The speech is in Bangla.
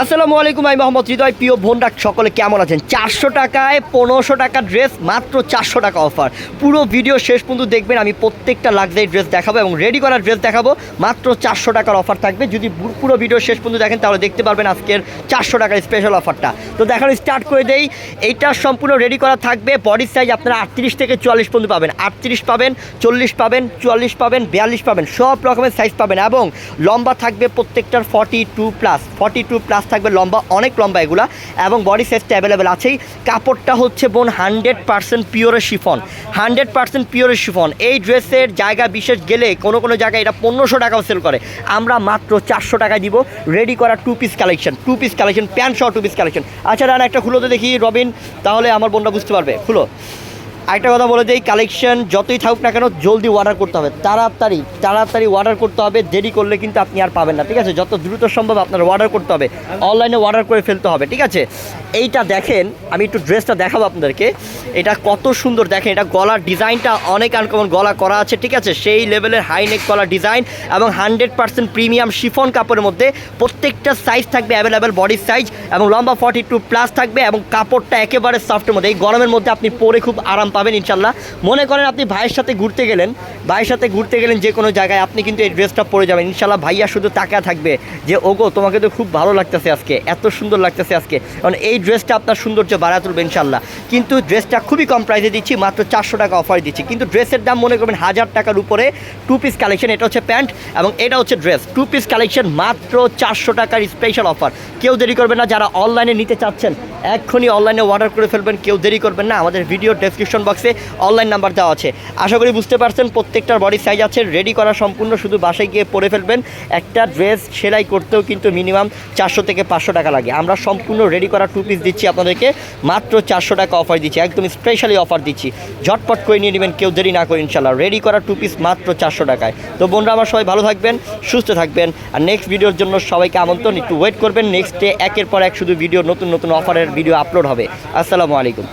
আসসালামু আলাইকুম, আমি মোহাম্মদ হৃদয়। প্রিয় বোনরা সকলে কেমন আছেন? চারশো টাকায় পনেরোশো টাকা ড্রেস, মাত্র চারশো টাকা অফার। পুরো ভিডিও শেষ পর্যন্ত দেখবেন, আমি প্রত্যেকটা লাক্সারি ড্রেস দেখাবো এবং রেডি করা ড্রেস দেখাবো। মাত্র চারশো টাকার অফার থাকবে। যদি পুরো ভিডিও শেষ পর্যন্ত দেখেন, তাহলে দেখতে পারবেন আজকের চারশো টাকার স্পেশাল অফারটা তো দেখানো স্টার্ট করে দেই। এইটা সম্পূর্ণ রেডি করা থাকবে। বডি সাইজ আপনারা আটত্রিশ থেকে চুয়াল্লিশ পর্যন্ত পাবেন। আটত্রিশ পাবেন, চল্লিশ পাবেন, চুয়াল্লিশ পাবেন, বিয়াল্লিশ পাবেন, সব রকমের সাইজ পাবেন এবং লম্বা থাকবে প্রত্যেকটার forty two plus forty two plus থাকবে, লম্বা, অনেক লম্বা এগুলা। এবং বডি সাইজটা অ্যাভেলেবেল আছেই। কাপড়টা হচ্ছে বোন হান্ড্রেড পার্সেন্ট পিওরের শিফন। হান্ড্রেড পার্সেন্ট পিওরের শিফন। এই ড্রেসের জায়গা বিশেষ গেলে কোনো কোনো জায়গায় এটা পনেরোশো টাকাও সেল করে। আমরা মাত্র চারশো টাকায় দিব। রেডি করা two piece collection two piece collection pant সহ টু পিস কালেকশন আচ্ছা রান, একটা খুলো তো দেখি, রবিন। তাহলে আমার বোনটা বুঝতে পারবে। খুলো। আরেকটা কথা বলে যে এই কালেকশন যতই থাকুক না কেন জলদি অর্ডার করতে হবে। তাড়াতাড়ি তাড়াতাড়ি অর্ডার করতে হবে, দেরি করলে কিন্তু আপনি আর পাবেন না, ঠিক আছে? যত দ্রুত সম্ভব আপনার অর্ডার করতে হবে অনলাইনে অর্ডার করে ফেলতে হবে, ঠিক আছে? এইটা দেখেন, আমি একটু ড্রেসটা দেখাবো আপনাদেরকে। এটা কত সুন্দর দেখেন, এটা গলার ডিজাইনটা অনেক আনকমন গলা করা আছে, ঠিক আছে? সেই লেভেলের হাই নেক গলার ডিজাইন এবং হান্ড্রেড পার্সেন্ট প্রিমিয়াম শিফন কাপড়ের মধ্যে প্রত্যেকটা সাইজ থাকবে অ্যাভেলেবেল বডি সাইজ এবং লম্বা ফর্টি টু প্লাস থাকবে এবং কাপড়টা একেবারে সফটের মধ্যে। এই গরমের মধ্যে আপনি পরে খুব আরাম পাবেন ইনশাল্লাহ। মনে করেন আপনি ভাইয়ের সাথে ঘুরতে গেলেন, ভাইয়ের সাথে ঘুরতে গেলেন যে কোনো জায়গায়, আপনি কিন্তু এই ড্রেসটা পরে যাবেন। ইনশাল্লাহ ভাইয়া শুধু তাকায় থাকবে যে, ওগো, তোমাকে তো খুব ভালো লাগতেছে আজকে, এত সুন্দর লাগতেছে আজকে। কারণ এই ড্রেসটা আপনার সৌন্দর্য বাড়া তুলবে ইনশাল্লাহ। কিন্তু ড্রেসটা খুবই কম প্রাইসে দিচ্ছি, মাত্র চারশো টাকা অফার দিচ্ছি। কিন্তু ড্রেসের দাম মনে করবেন হাজার টাকার উপরে টু পিস কালেকশন এটা হচ্ছে প্যান্ট এবং এটা হচ্ছে ড্রেস। টু পিস কালেকশন মাত্র চারশো টাকার স্পেশাল অফার কেউ দেরি করবে না, যারা অনলাইনে নিতে চাচ্ছেন এক্ষুনি অনলাইনে অর্ডার করে ফেলবেন, কেউ দেরি করবেন না। আমাদের ভিডিও ডেসক্রিপশন বক্সে অনলাইন নাম্বার দেওয়া আছে। আশা করি বুঝতে পারছেন, প্রত্যেকটার বডি সাইজ আছে। রেডি করা সম্পূর্ণ শুধু বাসায় গিয়ে পরে ফেলবেন। একটা ড্রেস সেলাই করতেও কিন্তু মিনিমাম চারশো থেকে পাঁচশো টাকা লাগে। আমরা সম্পূর্ণ রেডি করা টু পিস দিচ্ছি আপনাদেরকে। মাত্র চারশো টাকা অফার দিচ্ছি। একদম স্পেশালি অফার দিচ্ছি। ঝটপট করে নিয়ে নেবেন, কেউ দেরি না করে ইনশাল্লাহ রেডি করা টু পিস মাত্র চারশো টাকায়। তো বোনরা আমার সবাই ভালো থাকবেন, সুস্থ থাকবেন। আর নেক্সট ভিডিওর জন্য সবাইকে আমন্ত্রণ। একটু ওয়েট করবেন। নেক্সট ডে একের পর এক শুধু ভিডিও নতুন নতুন অফারের ভিডিও আপলোড হবে। আসসালামু আলাইকুম।